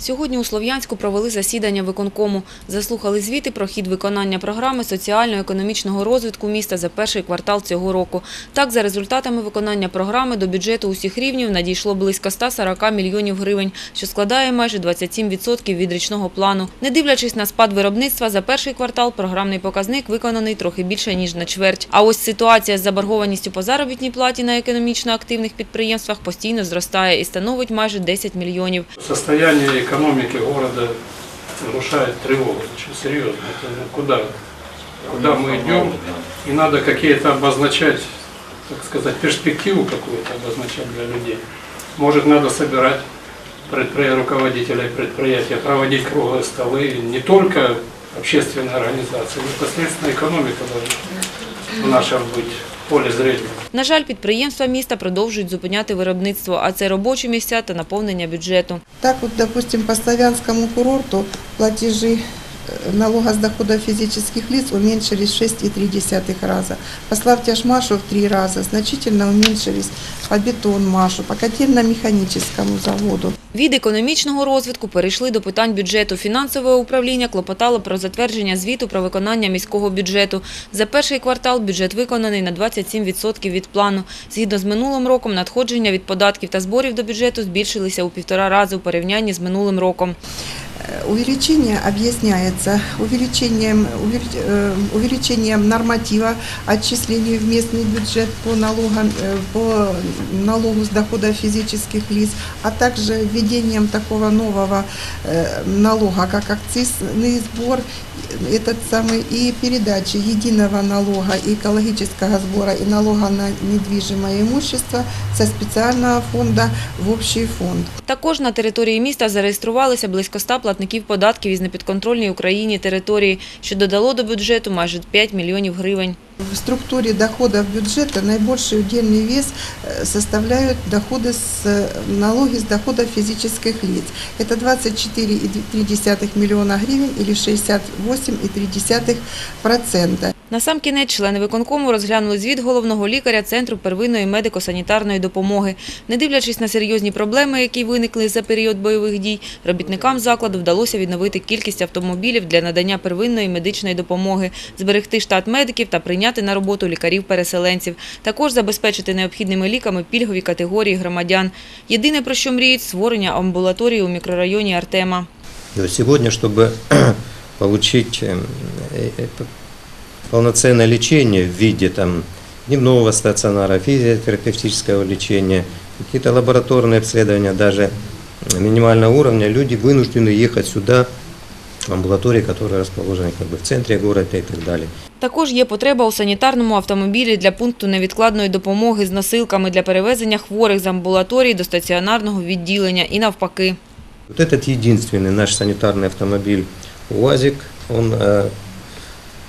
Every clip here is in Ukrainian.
Сьогодні у Слов'янську провели засідання виконкому. Заслухали звіти про хід виконання програми соціально-економічного розвитку міста за перший квартал цього року. Так, за результатами виконання програми до бюджету усіх рівнів надійшло близько 140 мільйонів гривень, що складає майже 27% від річного плану. Не дивлячись на спад виробництва, за перший квартал програмний показник виконаний трохи більше, ніж на чверть. А ось ситуація з заборгованістю по заробітній платі на економічно активних підприємствах постійно зростає і становить майже 10 мільйонів. Состояние экономики города внушает тревогу, очень серьезно. Это ну, куда, куда мы идем, и надо какие-то обозначать, так сказать, перспективу какую-то обозначать для людей. Может, надо собирать предпри- руководителей предприятия, проводить круглые столы, не только общественные организации, непосредственно экономика должна в нашем быть в зрення. На жаль, підприємства міста продовжують зупиняти виробництво, а це робочі місця та наповнення бюджету. Так от, допустим, по Славянському курорту платежи э, налога с дохода физических лиц уменьшились в 6,3 раза. По Славтяжмашу в 3 раза значительно уменьшились по бетонмашу, по котельно-механическому заводу. Від економічного розвитку перейшли до питань бюджету. Фінансове управління клопотало про затвердження звіту про виконання міського бюджету. За перший квартал бюджет виконаний на 27% від плану. Згідно з минулим роком, надходження від податків та зборів до бюджету збільшилися у півтора рази у порівнянні з минулим роком. Э, Увеличение объясняется увеличением, увели- э, увеличением норматива отчислений в местный бюджет по, налогам, э, по налогу с дохода физических лиц, а также введением такого нового э, налога, как акцизный сбор, этот самый и передачи единого налога и экологического сбора и налога на недвижимое имущество со специального фонда в общий фонд. Також на території міста зареєструвалися близько 100 платників податків із непідконтрольній Україні території, що додало до бюджету майже 5 мільйонів гривень. В структуре доходов бюджета наибольший удельный вес э, составляют доходы с э, налоги с дохода физических лиц. Это 24,3 миллиона гривен или 68,3%. На сам кінець члени виконкому розглянули звіт головного лікаря Центру первинної медико-санітарної допомоги. Не дивлячись на серйозні проблеми, які виникли за період бойових дій, робітникам закладу вдалося відновити кількість автомобілів для надання первинної медичної допомоги, зберегти штат медиків та прийняти на роботу лікарів-переселенців. Також забезпечити необхідними ліками пільгові категорії громадян. Єдине, про що мріють – створення амбулаторії у мікрорайоні Артема. И вот сегодня, полноценное лечение в виде там, дневного стационара, физиотерапевтического лечения, какие-то лабораторные обследования даже минимального уровня, люди вынуждены ехать сюда, в амбулатории, которые расположены как бы, в центре города и так далее. Також є потреба у санітарному автомобілі для пункту невідкладної допомоги з носилками для перевезення хворих з амбулаторії до стаціонарного відділення і навпаки. Вот этот единственный наш санитарный автомобиль УАЗик, он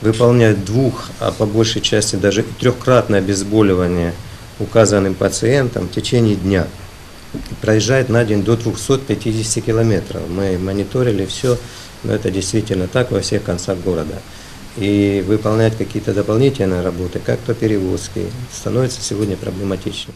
выполняет двух, а по большей части даже трехкратное обезболивание указанным пациентам в течение дня. Проезжает на день до 250 километров. Мы мониторили все, но это действительно так во всех концах города. И выполнять какие-то дополнительные работы, как то перевозки, становится сегодня проблематичным.